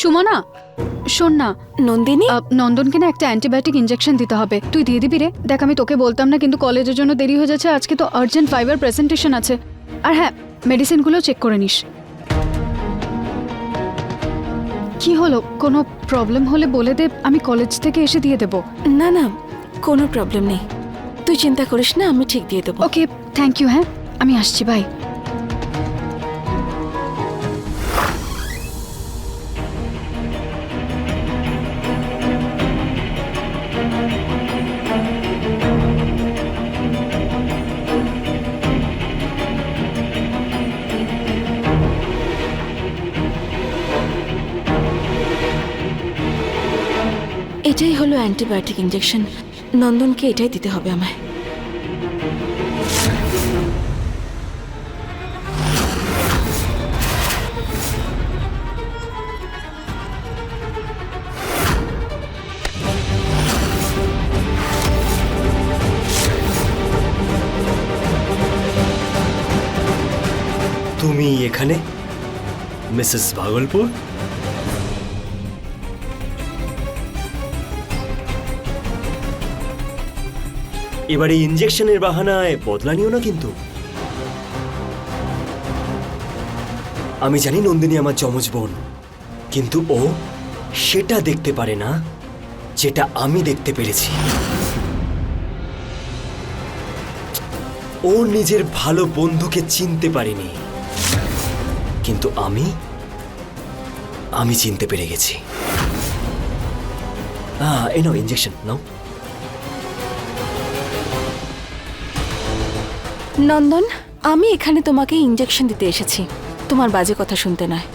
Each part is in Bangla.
সুমনা শোন না। নন্দিনী? নন্দনকে না একটা অ্যান্টিবায়োটিক ইঞ্জেকশন দিতে হবে। তুই দিয়ে দিবি রে। দেখ আমি তোকে বলতাম না কিন্তু কলেজের জন্য দেরি হয়ে যাচ্ছে। আজকে তো আর্জেন্ট ফাইবার প্রেজেন্টেশন আছে। আর হ্যাঁ মেডিসিনগুলো চেক করে নিস। কি হলো? কোনো প্রবলেম হলে বলে দে আমি কলেজ থেকে এসে দিয়ে দেবো। না না কোনো প্রবলেম নেই। তুই চিন্তা করিস না আমি ঠিক দিয়ে দেবো। ওকে থ্যাংক ইউ হ্যাঁ? আমি আসছি বাই এটাই হলো অ্যান্টিবায়োটিক ইঞ্জেকশন নন্দনকে এটাই দিতে হবে আমায়। তুমি এখানে মিসেস ভাগলপুর? এবারে ইঞ্জেকশনের বাহানায় বদলা নিও না কিন্তু। আমি জানি নন্দিনী আমার যমজ বোন, কিন্তু ও সেটা দেখতে পারে না, যেটা আমি দেখতে পেরেছি। ও নিজের ভালো বন্ধুকে চিনতে পারেনি, কিন্তু আমি আমি চিনতে পেরে গেছি। এই নাও ইঞ্জেকশন নাও। নন্দন, আমি এখানে তোমাকে ইঞ্জেকশন দিতে এসেছি। তোমার বাজে কথা শুনতে নয়।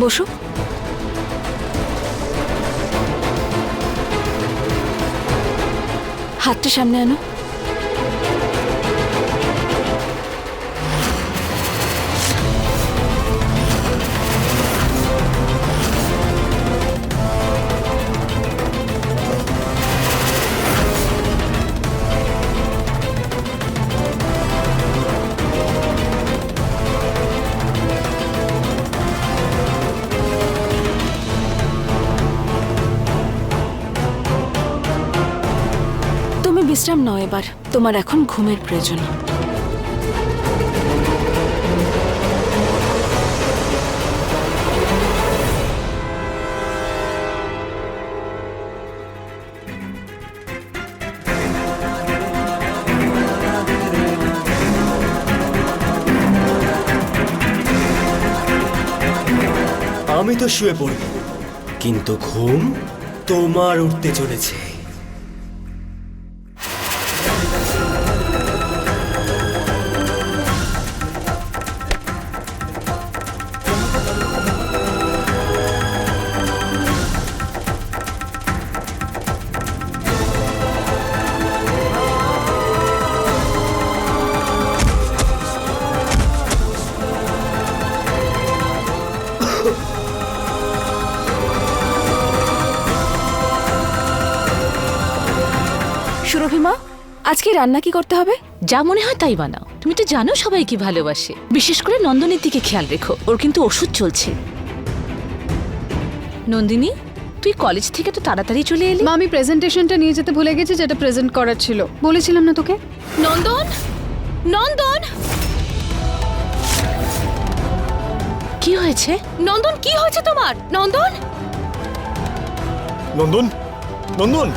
বসু। হাতটা সামনে আনো। তুমি বিশ্রাম নাও এবার। তোমার এখন ঘুমের প্রয়োজন। আমি তো শুয়ে পড়ব কিন্তু ঘুম তোমার উঠতে চলেছে। আজকে রান্না কি করতে হবে? যা মনে হয় তাই বানাও। তুমি তো জানো সবাই কি ভালোবাসে। বিশেষ করে নন্দনের দিকে খেয়াল রেখো ওর কিন্তু ওষুধ চলছে। নন্দিনী তুই কলেজ থেকে তো তাড়াতাড়ি চলে এলি। মা আমি প্রেজেন্টেশনটা নিয়ে যেতে ভুলে গেছি যেটা প্রেজেন্ট করার ছিল। বলেছিলাম না তোকে? নন্দন! নন্দন! কি হয়েছে? নন্দন কি হয়েছে তোমার? নন্দন! নন্দন? নন্দন?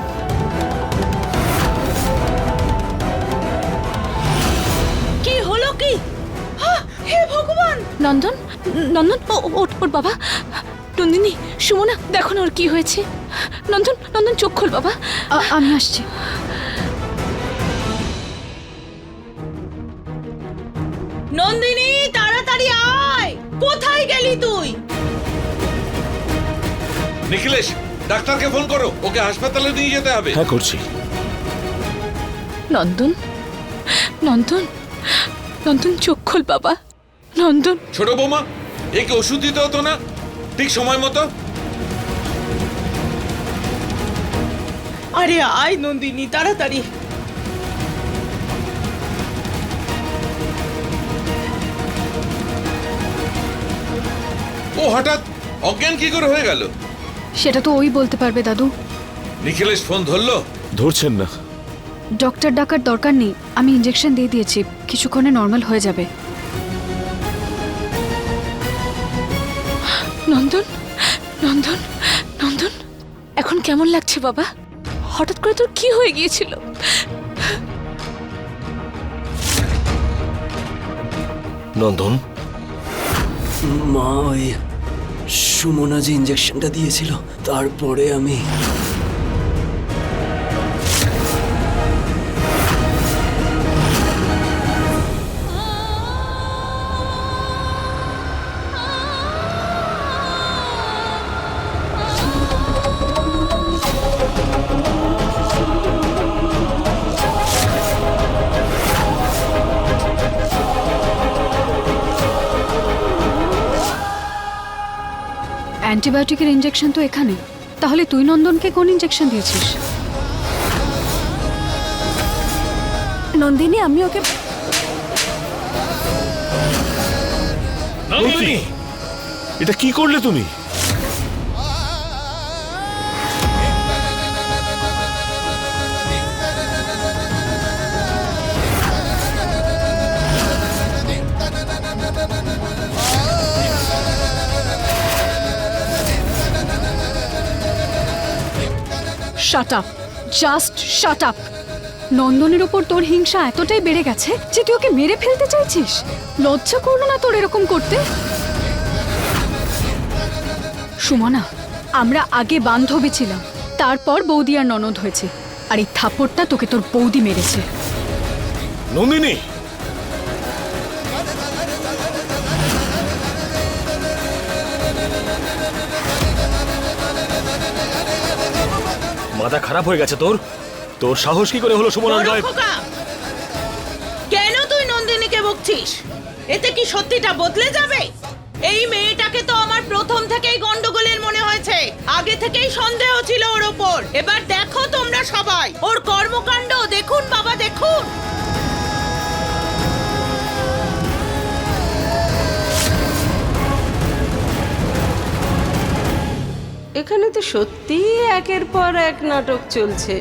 কি? হে ভগবান! নন্দন নন্দন ও ও- ওর বাবা। নন্দিনী সুমনা দেখো না ওর কি হয়েছে। নন্দন নন্দন চোখ খোল বাবা। আমি আসছি। নন্দিনী তাড়াতাড়ি আয়! কোথায় গেলি তুই? নিখিলেশ ডাক্তারকে ফোন করো। ওকে হাসপাতালে নিয়ে যেতে হবে। হ্যাঁ করছি। নন্দন নন্দন নন্দন চোখ খোল বাবা। নন্দন। ছোট বৌমা একে ওষুধ দিতে হতো না? ঠিক সময় মতো। আরে আয় নন্দিনী তাড়াতাড়ি। ও হঠাৎ অজ্ঞান কি করে হয়ে গেল? সেটা তো ওই বলতে পারবে দাদু। নিখিলেশ ফোন ধরলো? ধরছেন না। ডক্টর ডাকার দরকার নেই। আমি ইঞ্জেকশন দিয়ে দিয়েছি কিছুক্ষণে নর্মাল হয়ে যাবে। নন্দন নন্দন নন্দন এখন কেমন লাগছে বাবা? হঠাৎ করে তোর কি হয়ে গিয়েছিল? নন্দন? মা ওই সুমনা যে ইঞ্জেকশনটা দিয়েছিল তারপরে আমি অ্যান্টিবায়োটিকের ইঞ্জেকশন তো এখানে। তাহলে তুই নন্দনকে কোন ইঞ্জেকশন দিয়েছিস? নন্দিনী আমি ওকে এটা কি করলে তুমি? Shut up just shut up নন্দনের ওপর তোর হিংসা এতটাই বেড়ে গেছে যে তুই ওকে মেরে ফেলতে চাইছিস। লজ্জা করল না তোর এরকম করতে? সুমনা, আমরা আগে বান্ধবী ছিলাম, তারপর বৌদি আর ননদ হয়েছে, আর এই থাপ্পড়টা তোকে তোর বৌদি মেরেছে। নন্দিনী! মাথা খারাপ হয়ে গেছে তোর? তোর সাহস কি করে হলো সুমনার গায়ে? কেন তুই নন্দিনীকে বকছিস? এতে কি সত্যিটা বদলে যাবে? এই মেয়েটাকে তো আমার প্রথম থেকেই গন্ডগোলের মনে হয়েছে। আগে থেকেই সন্দেহ ছিল ওর ওপর। এবার দেখো তোমরা সবাই। ওর কর্মকাণ্ড দেখুন বাবা দেখুন! এখানে তো সত্যিই একের পর এক নাটক চলছে।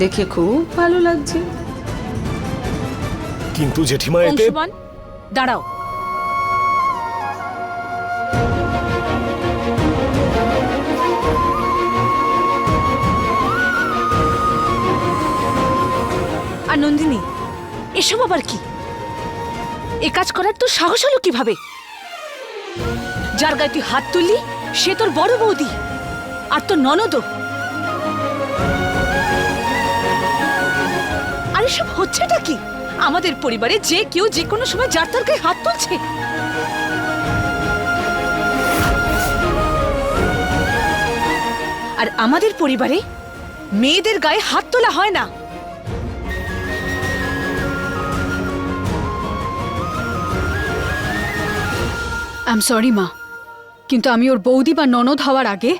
দেখে খুব ভালো লাগছে। কিন্তু জেঠিমা এতে অংশুমান দাঁড়াও। আর নন্দিনী এসব আবার কি? এ কাজ করার তোর সাহস হলো কীভাবে? যার গায়ে তুই হাত তুললি সে তোর বড় বৌদি। আর তোর ননদও। আর এসব হচ্ছেটা কি? আমাদের পরিবারে যে কেউ যে কোনো সময় যার তার গায়ে হাত তুলছে। আর আমাদের পরিবারে মেয়েদের গায়ে হাত তোলা হয় না। আই এম সরি মা। কিন্তু আমি ওর বৌদি বা ননদ হওয়ার আগে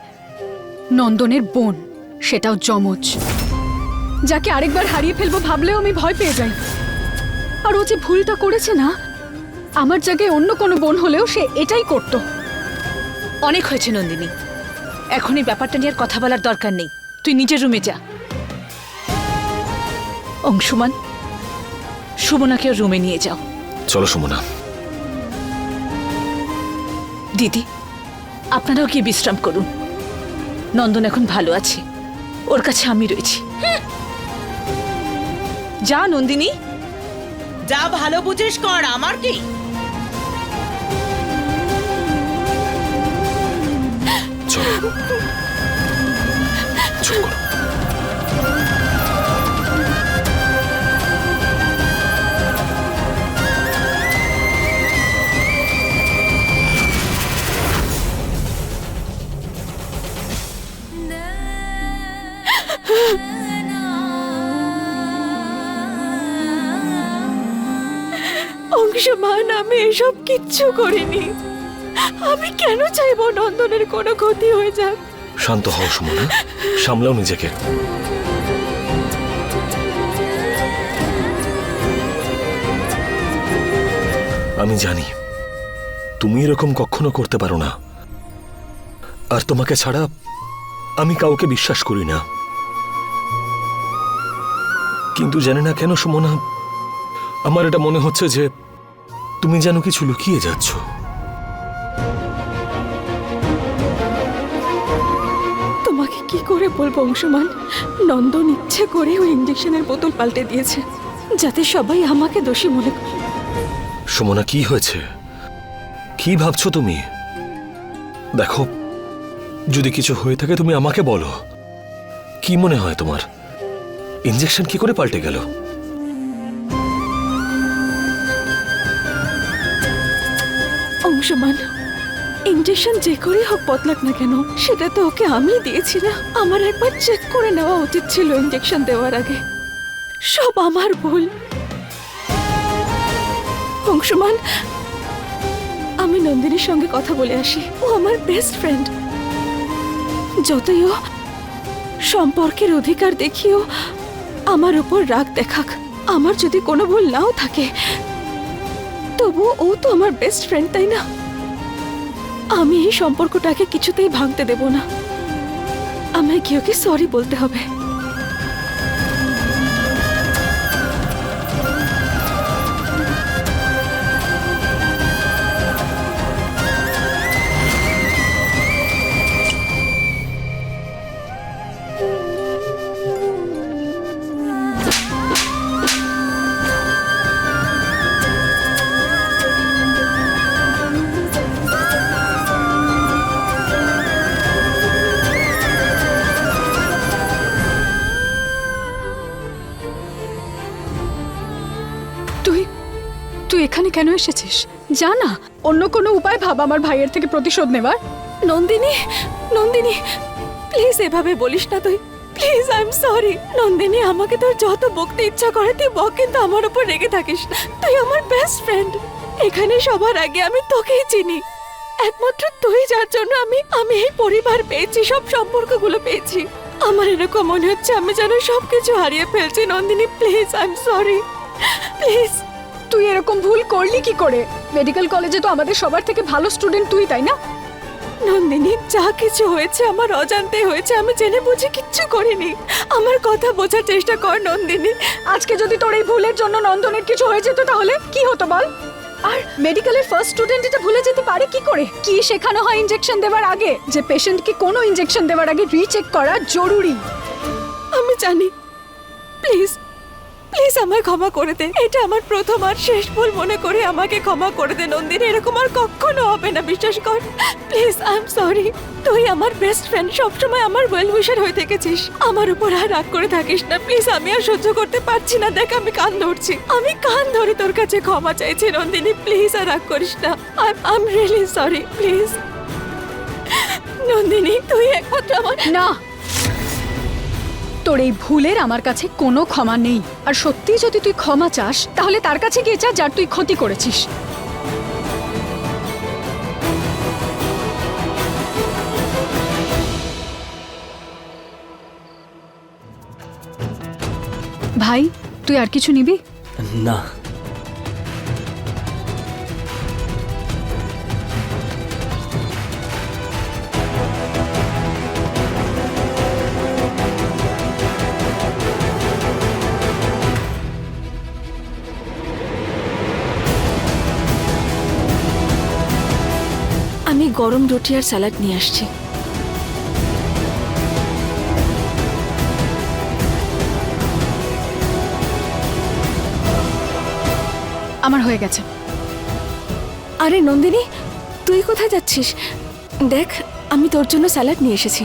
নন্দনের বোন সেটাও যমজ। যাকে আরেকবার হারিয়ে ফেলব ভাবলেও আমি ভয় পেয়ে যাই। আর ও যে ভুলটা করেছে না আমার জায়গায় অন্য কোনো বোন হলেও সে এটাই করতো। অনেক হয়েছে নন্দিনী। এখন এই ব্যাপারটা নিয়ে আর কথা বলার দরকার নেই। তুই নিজের রুমে যা। অংশুমান সুমনাকে রুমে নিয়ে যাও। চলো সুমনা। দিদি আপনারাও গিয়ে বিশ্রাম করুন। নন্দন এখন ভালো আছে। ওর কাছে আমি রয়েছি। যা নন্দিনী। যা ভালো বুঝিস কর আমার কি? চলো। চুপ করো আমি এসব কিচ্ছু করিনি। আমি কেন চাইব নন্দনের কোনো ক্ষতি হয়ে যাক? শান্ত হও, সুমনা। সামলাও নিজেকে। আমি জানি, তুমি এরকম কখনো করতে পারো না। আর তোমাকে ছাড়া আমি কাউকে বিশ্বাস করি না। কিন্তু জানি না কেন, সুমনা, আমার এটা মনে হচ্ছে যে তুমি যেন কিছু লুকিয়ে যাচ্ছ। তোমাকে কি করে বলব অংশমান? নন্দন ইচ্ছে করে ওই ইঞ্জেকশনের বোতল পাল্টে দিয়েছে যাতে সবাই আমাকে দোষী মনে করে। সুমনা কি হয়েছে? কি ভাবছ তুমি? দেখো যদি কিছু হয়ে থাকে তুমি আমাকে বলো। কি মনে হয় তোমার? ইঞ্জেকশন কি করে পাল্টে গেল? অংশমান ইঞ্জেকশন যে করেই হোক বদলাক না কেন, সেটা তো ওকে আমি দিয়েছি না। আমার একবার চেক করে নেওয়া উচিত ছিল ইঞ্জেকশন দেওয়ার আগে। সব আমার ভুল। অংশমান, আমি নন্দিনীর সঙ্গে কথা বলে আসি। ও আমার বেস্ট ফ্রেন্ড যতই ও সম্পর্কের অধিকার দেখিও আমার উপর রাগ দেখাক। আমার যদি কোনো ভুল নাও থাকে তবু ও তো আমার বেস্ট ফ্রেন্ড তাই না? আমি এই সম্পর্কটাকে কিছুতেই ভাঙতে দেব না। আমায় কি ওকে সরি বলতে হবে। এসেছিস? যা না, অন্য কোনো উপায় ভাব আমার ভাইয়ের থেকে প্রতিশোধ নেবার। নন্দিনী নন্দিনী প্লিজ এভাবে বলিস না তুই। Please I am sorry Nandini, আমাকে তোর যত বকতে ইচ্ছা করে, তুই বক, কিন্তু আমার উপর রেগে থাকিস তুই আমার বেস্ট ফ্রেন্ড এখানে সবার আগে আমি তোকেই চিনি। একমাত্র তুই, যার জন্য আমি আমি এই পরিবার পেয়েছি, সব সম্পর্কগুলো পেয়েছি। আমার এরকম মনে হচ্ছে আমি যেন সবকিছু হারিয়ে ফেলছি। Nandini please I am sorry please তুই এরকম ভুল করলি কি করে? মেডিকেল কলেজে তো আমাদের সবার থেকে ভালো স্টুডেন্ট তুই তাই না? নন্দিনী যা কিছু হয়েছে আমার অজান্তে হয়েছে আমি জেনে বুঝে কিচ্ছু করিনি। আমার কথা বোঝার চেষ্টা কর নন্দিনী। আজকে যদি তোর এই ভুলের জন্য নন্দনের কিছু হয়ে যেত তাহলে কি হতো বল? আর মেডিকেলের ফার্স্ট স্টুডেন্ট এটা ভুলে যেতে পারে কি করে? কি শেখানো হয় ইনজেকশন দেওয়ার আগে? যে পেশেন্টকে কোনো ইনজেকশন দেওয়ার আগে রিচেক করা জরুরি। আমি জানি। প্লিজ প্লিজ আমায় ক্ষমা করে দে। এটা আমার প্রথম আর শেষ ভুল মনে করে আমাকে ক্ষমা করে দে, নন্দিনী। এরকম আর কখনো হবে না, বিশ্বাস কর। প্লিজ আই এম সরি তুই আমার বেস্ট ফ্রেন্ড সবসময় আমার ওয়েল উইশার হয়ে থেকেছিস। আমার উপর আর রাগ করে থাকিস না। প্লিজ, আমি আর সহ্য করতে পারছি না। দেখ, আমি কান ধরছি। আমি কান ধরে তোর কাছে ক্ষমা চাইছি, নন্দিনী। প্লিজ, আর রাগ করিস না। I am really sorry please. Nandini, তুই একমাত্র আমার না। তোর এই ভুলের আমার কাছে কোনো ক্ষমা নেই। আর সত্যি যদি তুই ক্ষমা চাস, তাহলে তার কাছে গিয়ে চা যার তুই ক্ষতি করেছিস। ভাই, তুই আর কিছু নিবি? না। গরম রুটি আর স্যালাড নিয়ে আসছি। আমার হয়ে গেছে। আরে নন্দিনী তুই কোথায় যাচ্ছিস? দেখ আমি তোর জন্য স্যালাড নিয়ে এসেছি।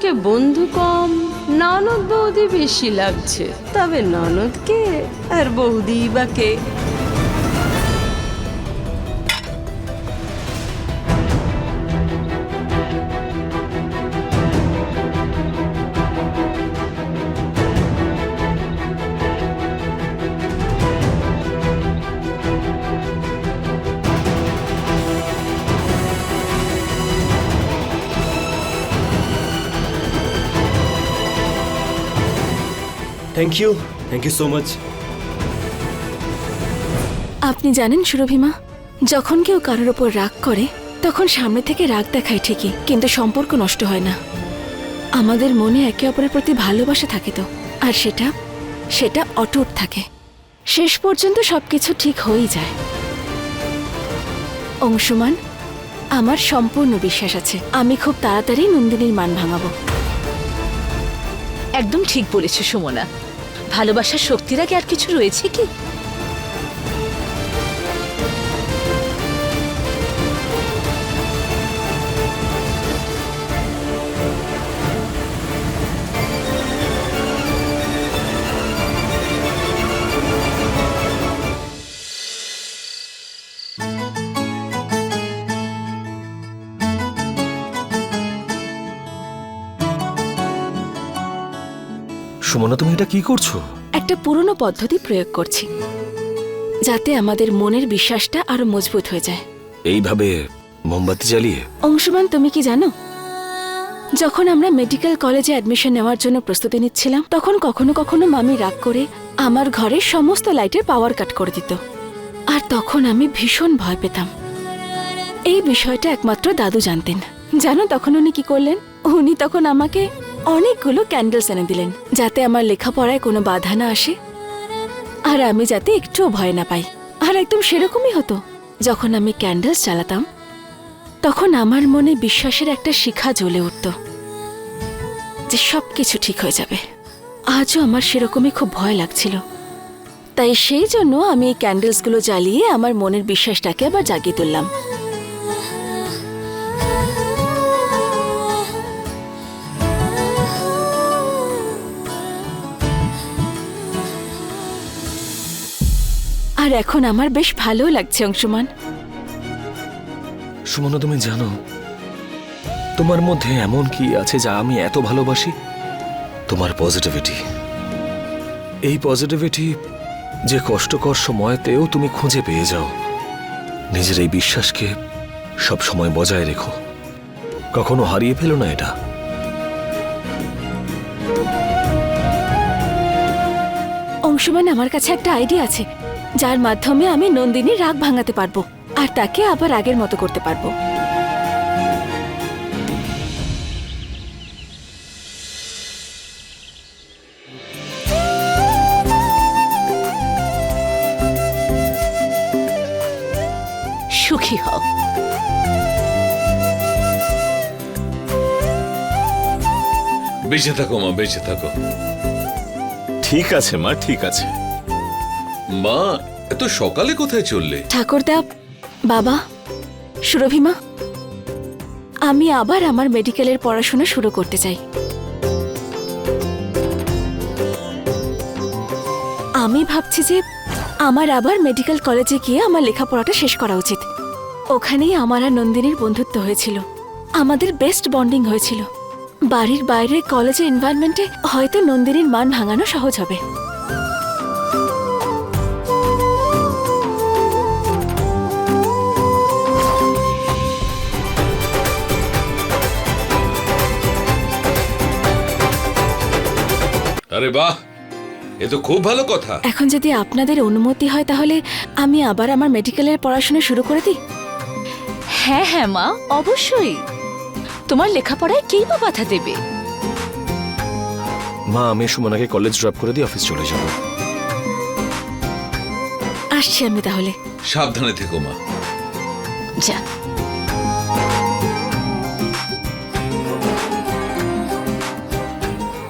এদের বন্ধু কম ননদ বৌদি বেশি লাগছে। তবে ননদকে আর বৌদি বা কে? Thank you thank you so much আপনি জানেন সুরভিমা যখন কেউ কারোর ওপর রাগ করে তখন সামনে থেকে রাগ দেখায় ঠিকই কিন্তু সম্পর্ক নষ্ট হয় না। আমাদের মনে একে অপরের প্রতি ভালোবাসা থাকে তো আর সেটা সেটা অটুট থাকে। শেষ পর্যন্ত সবকিছু ঠিক হয়েই যায়। অংশমান আমার সম্পূর্ণ বিশ্বাস আছে আমি খুব তাড়াতাড়ি নন্দিনীর মান ভাঙাবো। একদম ঠিক বলেছ সুমনা। ভালোবাসার শক্তির আগে আর কিছু রয়েছে কি? সুমনা তুমি এটা কি করছ? একটা পুরনো পদ্ধতি প্রয়োগ করছি যাতে আমাদের মনের বিশ্বাসটা আরও মজবুত হয়ে যায়। এইভাবে মোমবাতি জ্বালিয়ে? অংশমান তুমি কি জানো? যখন আমরা মেডিকেল কলেজে অ্যাডমিশন নেওয়ার জন্য প্রস্তুতি নিচ্ছিলাম তখন কখনো কখনো মামি রাগ করে আমার ঘরের সমস্ত লাইটের পাওয়ার কাট করে দিত। আর তখন আমি ভীষণ ভয় পেতাম। এই বিষয়টা একমাত্র দাদু জানতেন। জানো তখন উনি কি করলেন? উনি তখন আমাকে অনেকগুলো ক্যান্ডেলস এনে দিলেন। যাতে আমার লেখাপড়ায় কোনো বাধা না আসে। আর আমি যাতে একটুও ভয় না পাই। আর একদম সেরকমই হতো। যখন আমি ক্যান্ডেলস জ্বালাতাম তখন আমার মনে বিশ্বাসের একটা শিখা জ্বলে উঠত যে সব কিছু ঠিক হয়ে যাবে। আজও আমার সেরকমই খুব ভয় লাগছিল। তাই সেই জন্য আমি এই ক্যান্ডেলসগুলো জ্বালিয়ে আমার মনের বিশ্বাসটাকে আবার জাগিয়ে তুললাম। আর এখন আমার বেশ ভালো লাগছে অংশমান। সুমনা তুমি জানো তোমার মধ্যে এমন কি আছে যা আমি এত ভালোবাসি? তোমার পজিটিভিটি এই পজিটিভিটি যে কষ্টকর সময়তেও তুমি খুঁজে পেয়ে যাও নিজের এই বিশ্বাসকে সব সময় বজায় রেখো। কখনো হারিয়ে ফেলো না এটা। অংশমান আমার কাছে একটা আইডিয়া আছে। যার মাধ্যমে আমি নন্দিনীর রাগ ভাঙাতে পারব আর তাকে আবার আগের মতো করতে পারব। সুখী হও। বেঁচে থাকো মা বেঁচে থাকো। ঠিক আছে মা ঠিক আছে। মা এত সকালে কোথায় চললে? ঠাকুরদা, বাবা সুরভিমা আমি আবার আমার মেডিকেলের পড়াশোনা শুরু করতে চাই। আমি ভাবছি যে আমার আবার মেডিকেল কলেজে গিয়ে আমার লেখাপড়াটা শেষ করা উচিত। ওখানেই আমার আর নন্দিনীর বন্ধুত্ব হয়েছিল। আমাদের বেস্ট বন্ডিং হয়েছিল। বাড়ির বাইরে কলেজের এনভায়রনমেন্টে হয়তো নন্দিনীর মান ভাঙানো সহজ হবে। আরে বাহ এ তো খুব ভালো কথা। এখন যদি আপনাদের অনুমতি হয় তাহলে আমি আবার আমার মেডিকেলের পড়াশোনা শুরু করে দিই। হ্যাঁ হ্যাঁ মা অবশ্যই। তোমার লেখাপড়ায় কেই বা বাধা দেবে? মা আমি সুমনাকে কলেজ ড্রপ করে দিয়ে অফিস চলে যাব। আসছি আমি তাহলে। সাবধানে থেকো মা। যা।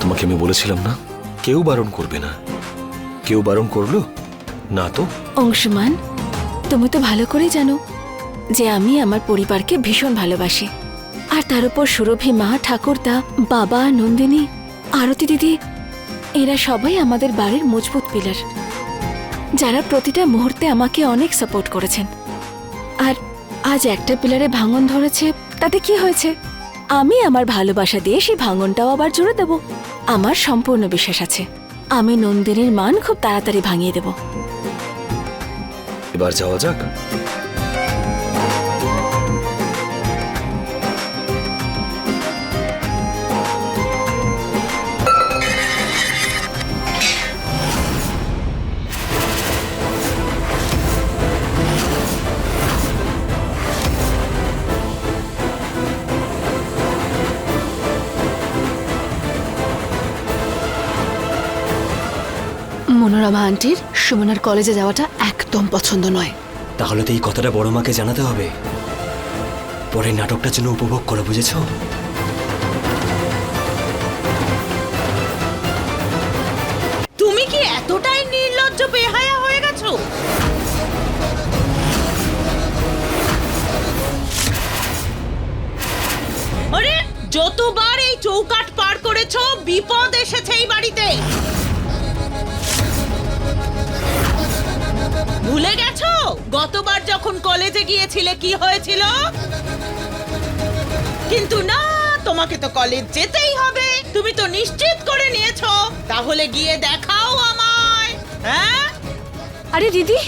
তোমাকে আমি বলেছিলাম না? কেউ বারণ করবে না। কেউ বারণ করল? না তো। অংশুমান, তুমি তো ভালো করেই জানো যে আমি আমার পরিবারকে ভীষণ ভালোবাসি। আর তার উপর সুরভি, মা, ঠাকুরদা, বাবা, নন্দিনী, আরতি দিদি, এরা সবাই আমাদের বাড়ির মজবুত পিলার। যারা প্রতিটা মুহূর্তে আমাকে অনেক সাপোর্ট করেছেন। আর আজ একটা পিলারে ভাঙন ধরেছে, তাতে কি হয়েছে? আমি আমার ভালোবাসা দিয়ে সেই ভাঙনটাও আবার জুড়ে দেব। আমার সম্পূর্ণ বিশ্বাস আছে। আমি নন্দিনীর মান খুব তাড়াতাড়ি ভাঙিয়ে দেব। এবার যাওয়া যাক। মনোরমা আন্টির সুমনার কলেজে যাওয়াটা একদম পছন্দ নয়। তাহলে তো এই কথাটা বড় মাকে জানাতে হবে। পরে নাটকটা যেন উপভোগ করো বুঝেছ? তুমি কি এতটাই নির্লজ্জ বেহায়া হয়ে গেছো? আরে যতবার এই চৌকাট পার করেছ বিপদ এসেছে এই বাড়িতে। গতবার যখন কলেজে গিয়েছিলে, কি হয়েছিল? কিন্তু না, তোমাকে তো কলেজ যেতেই হবে। তুমি তো নিশ্চিত করে নিয়েছো। তাহলে গিয়ে দেখাও আমায়। হ্যাঁ? আরে দিদি